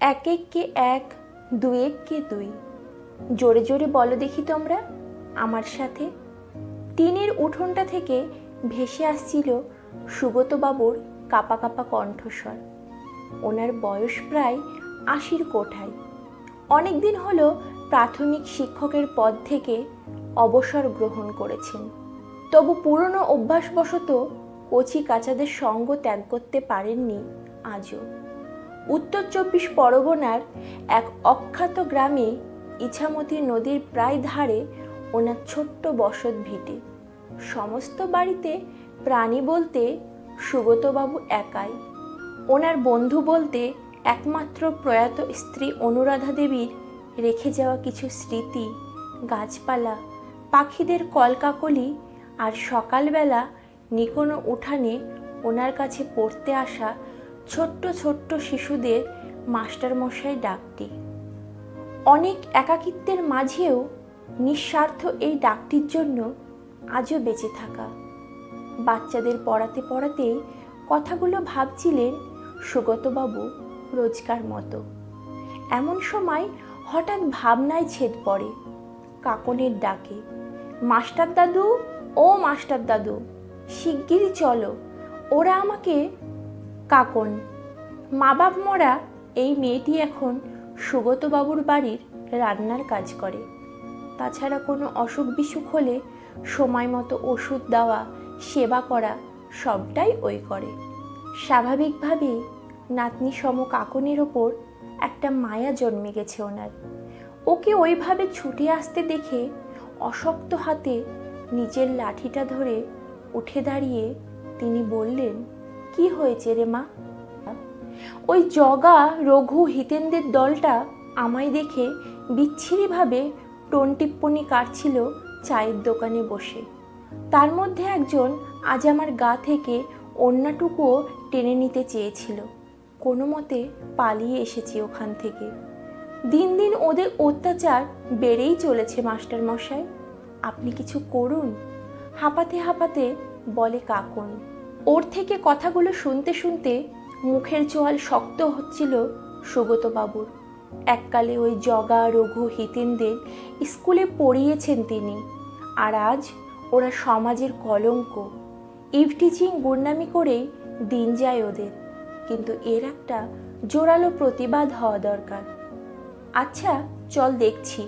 এক এককে এক দুই এককে দুই। জোরে জোরে বলো দেখি তোমরা, আমার সাথে। টিনের উঠোনটা থেকে ভেসে আসছিল সুগতবাবুর কাপা কাপা কণ্ঠস্বর। ওনার বয়স প্রায় আশির কোঠায়। অনেক দিন হলো প্রাথমিক শিক্ষকের পদ থেকে অবসর গ্রহণ করেছেন। তবু পুরনো অভ্যাসবশত কচি কাচাদের সঙ্গ ত্যাগ করতে পারেননি আজও। উত্তর চব্বিশ পরগনার এক অখ্যাত গ্রামে ইছামতি নদীর প্রায় ধারে ওনার ছোট্ট বসত ভিটে। সমস্ত বাড়িতে প্রাণী বলতে সুগতবাবু একাই। ওনার বন্ধু বলতে একমাত্র প্রয়াত স্ত্রী অনুরাধা দেবীর রেখে যাওয়া কিছু স্মৃতি, গাছপালা, পাখিদের কলকাকলি আর সকালবেলা নিকোনো উঠানে ওনার কাছে পড়তে আসা ছোট্ট ছোট্ট শিশুদের মাস্টারমশাই ডাকটি। অনেক একাকিত্বের মাঝেও নিঃস্বার্থ এই ডাকটির জন্য আজও বেঁচে থাকা। বাচ্চাদের পড়াতে পড়াতেই কথাগুলো ভাবছিলেন সুগতবাবু রোজকার মতো। এমন সময় হঠাৎ ভাবনায় ছেদ পড়ে কাকনের ডাকে মাস্টার দাদু ও মাস্টার দাদু শিগগিরই চলো, ওরা আমাকে কাকন। মা বাপ মরা এই মেয়েটি এখন সুগতবাবুর বাড়ির রান্নার কাজ করে। তাছাড়া কোনো অসুখ বিসুখ হলে সময় মতো ওষুধ দেওয়া, সেবা করা সবটাই ওই করে। স্বাভাবিকভাবেই নাতনি সম কাকনের ওপর একটা মায়া জন্মে গেছে ওনার। ওকে ওইভাবে ছুটে আসতে দেখে অশক্ত হাতে নিজের লাঠিটা ধরে উঠে দাঁড়িয়ে তিনি বললেন কি হয়েছে রে মা? ওই জগা রঘু হিতেনদের দলটা আমায় দেখে বিচ্ছিরিভাবে টোন টিপ্পনি কাটছিল চায়ের দোকানে বসে। তার মধ্যে একজন আজ আমার গা থেকে অন্যটুকুও টেনে নিতে চেয়েছিল। কোনো মতে পালিয়ে এসেছি ওখান থেকে। দিন দিন ওদের অত্যাচার বেড়েই চলেছে, মাস্টার মশাই। আপনি কিছু করুন। হাঁপাতে হাঁপাতে বলে কাকন। ওর থেকে কথাগুলো শুনতে শুনতে মুখের চোয়াল শক্ত হচ্ছিল সুগত বাবুর এককালে ওই জগা, রঘু, হিতেনদের স্কুলে পড়িয়েছেন তিনি আর আজ ওরা সমাজের কলঙ্ক। ইভটিচিং গুন্ডামি করেই দিন যায় ওদের, কিন্তু এর একটা জোরালো প্রতিবাদ হওয়া দরকার। আচ্ছা চল দেখছি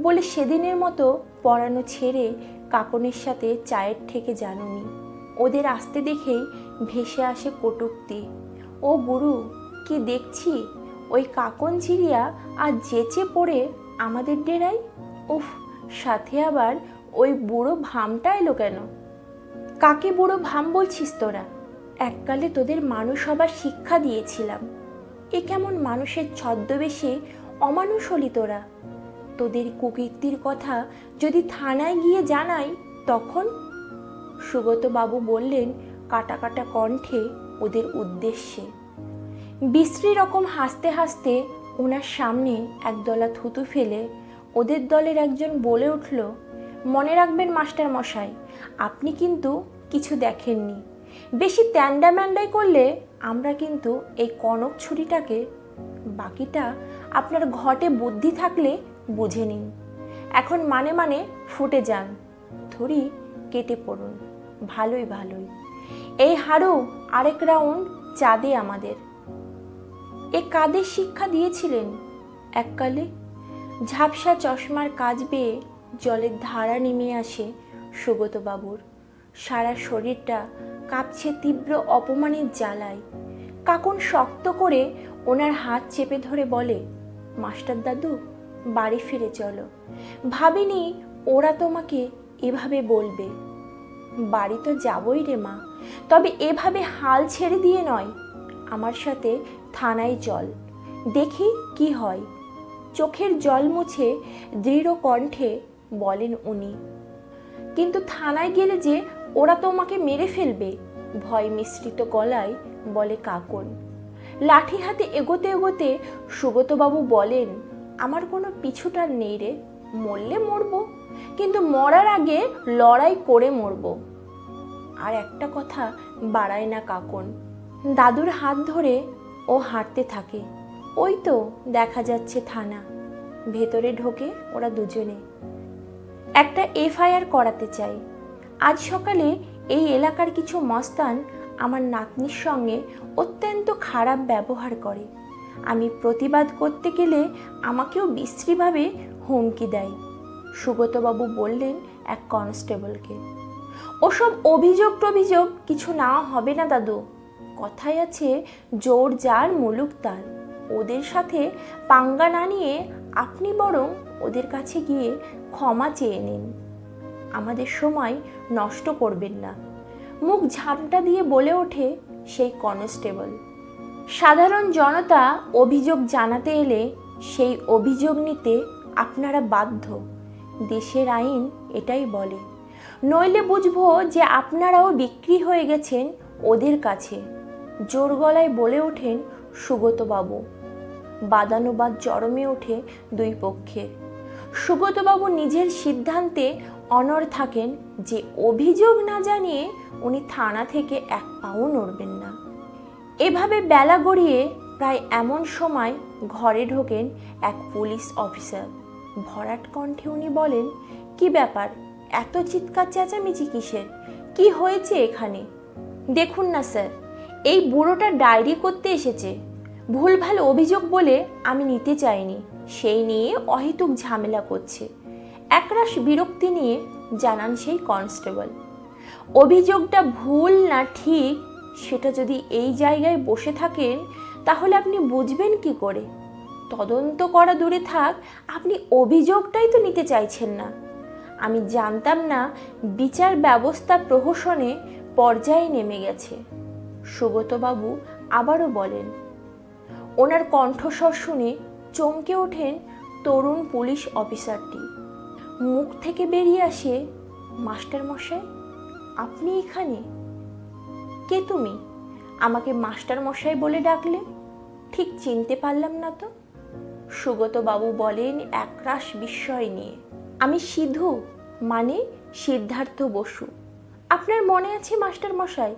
বলে সেদিনের মতো পড়ানো ছেড়ে কাকনের সাথে চায়ের ঠেকে জানুনি। ওদের আসতে দেখেই ভেসে আসে কটুক্তি। ও বুড়ু কি দেখছি? ওই কাকন চিড়িয়া আর যেচে পড়ে আমাদের ডেরাই উফ, সাথে আবার ওই বুড়ো ভামটা এলো কেন? কাকে বুড়ো ভাম বলছিস তোরা? এককালে তোদের মানুষ হবার শিক্ষা দিয়েছিলাম। এ কেমন মানুষের ছদ্মবেশে অমানুষ হলি তোরা? তোদের কুকীর্তির কথা যদি থানায় গিয়ে জানাই, তখন সুগত বাবু বললেন, কাটা কাটা কণ্ঠে ওদের উদ্দেশ্যে। বিশ্রী রকম হাসতে হাসতে ওনার সামনে একদলা থুতু ফেলে ওদের দলের একজন বলে উঠল, মনে রাখবেন মাস্টার মশাই, আপনি কিন্তু কিছু দেখেননি। বেশি ত্যান্ডা ম্যান্ডাই করলে আমরা কিন্তু এই কনক ছুরিটাকে, বাকিটা আপনার ঘটে বুদ্ধি থাকলে বুঝে নিন। এখন মানে মানে ফুটে যান থুরি কেটে পড়ুন। ভালোই ভালোই। এই হাড়ু আরেক রাউন্ড চাঁদে আমাদের। এ কাদের শিক্ষা দিয়েছিলেন এককালে। ঝাপসা চশমার কাজ বেয়ে জলের ধারা নেমে আসে সুগতবাবুর। সারা শরীরটা কাঁপছে তীব্র অপমানের জ্বালায়। কাকুন শক্ত করে ওনার হাত চেপে ধরে বলে, মাস্টার দাদু, বাড়ি ফিরে চলো। ভাবিনি ওরা তোমাকে এভাবে বলবে। বাড়ি তো যাবই রে মা। তবে এভাবে হাল ছেড়ে দিয়ে নয়, আমার সাথে থানায় চল, দেখি কি হয়। চোখের জল মুছে দৃঢ় কণ্ঠে বলেন উনি, কিন্তু থানায় গেলে যে ওরা তোমাকে মেরে ফেলবে? ভয় মিশ্রিত গলায় বলে কাকন। লাঠি হাতে এগোতে এগোতে সুগতবাবু বলেন, আমার কোনো পিছুটার নেই রে, মরলে মরবো। কিন্তু মরার আগে লড়াই করে মরবো। আর একটা কথা বাড়ায় না কাকন। দাদুর হাত ধরে ও হাঁটতে থাকে। ওই তো দেখা যাচ্ছে থানা। ভেতরে ঢোকে ওরা দুজনে। একটা এফআইআর করাতে চাই। আজ সকালে এই এলাকার কিছু মস্তান আমার নাতনির সঙ্গে অত্যন্ত খারাপ ব্যবহার করে। আমি প্রতিবাদ করতে গেলে আমাকেও বিশ্রীভাবে হুমকি দেয়। সুগতবাবু বললেন, এক কনস্টেবলকে। ওসব অভিযোগ টভিযোগ কিছু না হবে না দাদু। কথায় আছে, জোর যার মুলুক তার। ওদের সাথে পাঙ্গা না নিয়ে আপনি বরং ওদের কাছে গিয়ে ক্ষমা চেয়ে নিন। আমাদের সময় নষ্ট করবেন না। মুখ ঝামটা দিয়ে বলে ওঠে সেই কনস্টেবল। সাধারণ জনতা অভিযোগ জানাতে এলে সেই অভিযোগ নিতে আপনারা বাধ্য। দেশের আইন এটাই বলে। নইলে বুঝব যে আপনারাও বিক্রি হয়ে গেছেন ওদের কাছে। জোর গলায় বলে ওঠেন সুগতবাবু। বাদানুবাদ চরমে ওঠে দুই পক্ষের সুগতবাবু নিজের সিদ্ধান্তে অনড় থাকেন যে অভিযোগ না জানিয়ে উনি থানা থেকে এক পাও নড়বেন না। এভাবে বেলা গড়িয়ে প্রায় এমন সময় ঘরে ঢোকেন এক পুলিশ অফিসার। ভরাট কণ্ঠে উনি বলেন, কি ব্যাপার? এত চিৎকার চেঁচামেচি কিসের? কি হয়েছে এখানে? দেখুন না, স্যার, এই বুড়োটা ডায়েরি করতে এসেছে। ভুলভাল অভিযোগ বলে আমি নিতে চাইনি। সেই নিয়ে অহেতুক ঝামেলা করছে। একরাশ বিরক্তি নিয়ে জানান সেই কনস্টেবল। অভিযোগটা ভুল না ঠিক, সেটা যদি এই জায়গায় বসে থাকেন, তাহলে আপনি বুঝবেন কি করে? তদন্ত করা দূরে থাক, আপনি অভিযোগটাই তো নিতে চাইছেন না। আমি জানতাম না বিচার ব্যবস্থা প্রহসনে পর্যায়ে নেমে গেছে। সুগতবাবু আবারও বলেন, ওনার কণ্ঠস্বর শুনে চমকে ওঠেন তরুণ পুলিশ অফিসারটি। মুখ থেকে বেরিয়ে আসে মাস্টার মশাই আপনি এখানে? কে তুমি? আমাকে মাস্টার মশাই বলে ডাকলে? ঠিক চিনতে পারলাম না তো? সুগত বাবু বলেন, একরাশ বিস্ময় নিয়ে। আমি সিধু মানে সিদ্ধার্থ বসু। আপনার মনে আছে মাস্টার মশাই?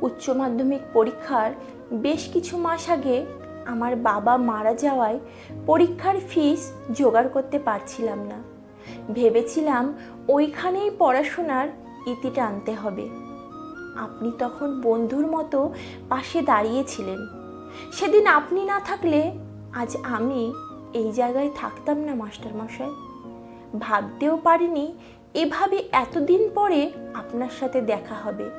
উচ্চ মাধ্যমিক পরীক্ষার বেশ কিছু মাস আগে আমার বাবা মারা যাওয়ায় পরীক্ষার ফিস জোগাড় করতে পারছিলাম না। ভেবেছিলাম ওইখানেই পড়াশোনার ইতিটা আনতে হবে। আপনি তখন বন্ধুর মতো পাশে দাঁড়িয়েছিলেন। সেদিন আপনি না থাকলে আজ আমি এই জায়গায় থাকতাম না, মাস্টার মশাই। ভাবতেও পারিনি এভাবে এতদিন পরে আপনার সাথে দেখা হবে।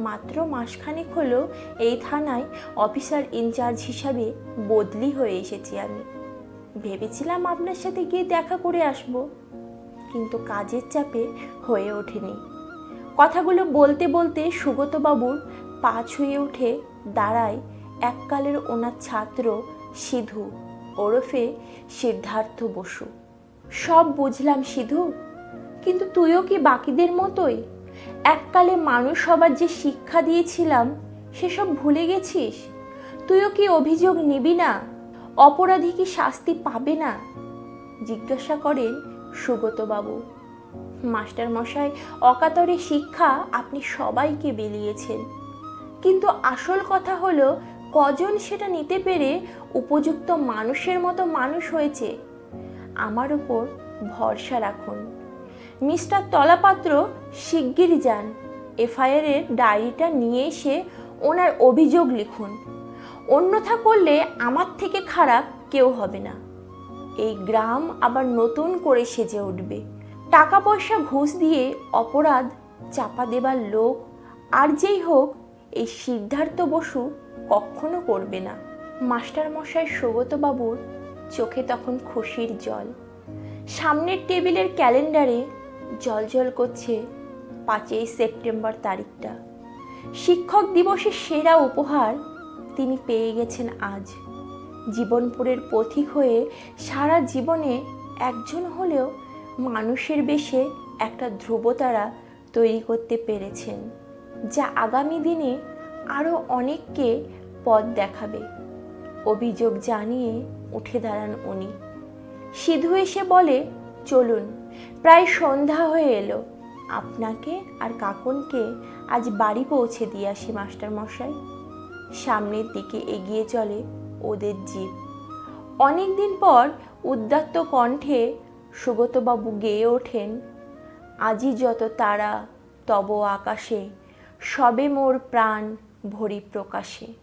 মাত্র মাসখানেক হলো এই থানায় অফিসার ইনচার্জ হিসাবে বদলি হয়ে এসেছি আমি। ভেবেছিলাম আপনার সাথে গিয়ে দেখা করে আসব, কিন্তু কাজের চাপে হয়ে ওঠেনি। কথাগুলো বলতে বলতে সুগতবাবুর পা ছুঁয়ে উঠে দাঁড়ায় এককালের ওনার ছাত্র সিধু। ওরফে সিদ্ধার্থ বসু। সব বুঝলাম সিধু, কিন্তু তুইও কি বাকিদের মতোই? এককালে মানুষ হবার যে শিক্ষা দিয়েছিলাম, সেসব ভুলে গেছিস? তুইও কি অভিযোগ নিবি না? অপরাধী কি শাস্তি পাবে না? জিজ্ঞাসা করেন সুগতবাবু মাস্টার মশাই অকাতরে শিক্ষা আপনি সবাইকে বিলিয়েছেন। কিন্তু আসল কথা হলো, কজন সেটা নিতে পেরে উপযুক্ত মানুষের মতো মানুষ হয়েছে। আমার উপর ভরসা রাখুন। মিস্টার তলাপাত্র শিগগির যান। এফআইআরের ডায়েরিটা নিয়ে এসে ওনার অভিযোগ লিখুন। অন্যথা করলে আমার থেকে খারাপ কেউ হবে না। এই গ্রাম আবার নতুন করে সেজে উঠবে। টাকা পয়সা ঘুষ দিয়ে অপরাধ চাপা দেবার লোক, আর যেই হোক, এই সিদ্ধার্থ বসু কখনো করবে না। মাস্টার মশাই সৌগতবাবুর চোখে তখন খুশির জল। সামনের টেবিলের ক্যালেন্ডারে জলজল করছে পাঁচই সেপ্টেম্বর তারিখটা। শিক্ষক দিবসের সেরা উপহার তিনি পেয়ে গেছেন আজ। জীবনপুরের পথিক হয়ে সারা জীবনে একজন হলেও মানুষের বেশে একটা ধ্রুবতারা তৈরি করতে পেরেছেন, যা আগামী দিনে আরও অনেককে পথ দেখাবে। অভিযোগ জানিয়ে উঠে দাঁড়ান উনি। সিধু এসে বলে, চলুন, প্রায় সন্ধ্যা হয়ে এলো। আপনাকে আর কাকনকে আজ বাড়ি পৌঁছে দিয়ে আসি মাস্টারমশাই সামনের দিকে এগিয়ে চলে ওদের জীব। অনেক দিন পর উদ্দাত্ত কণ্ঠে সুগতবাবু গেয়ে ওঠেন, আজি যত তারা তব আকাশে, সবে মোর প্রাণ ভরি প্রকাশে।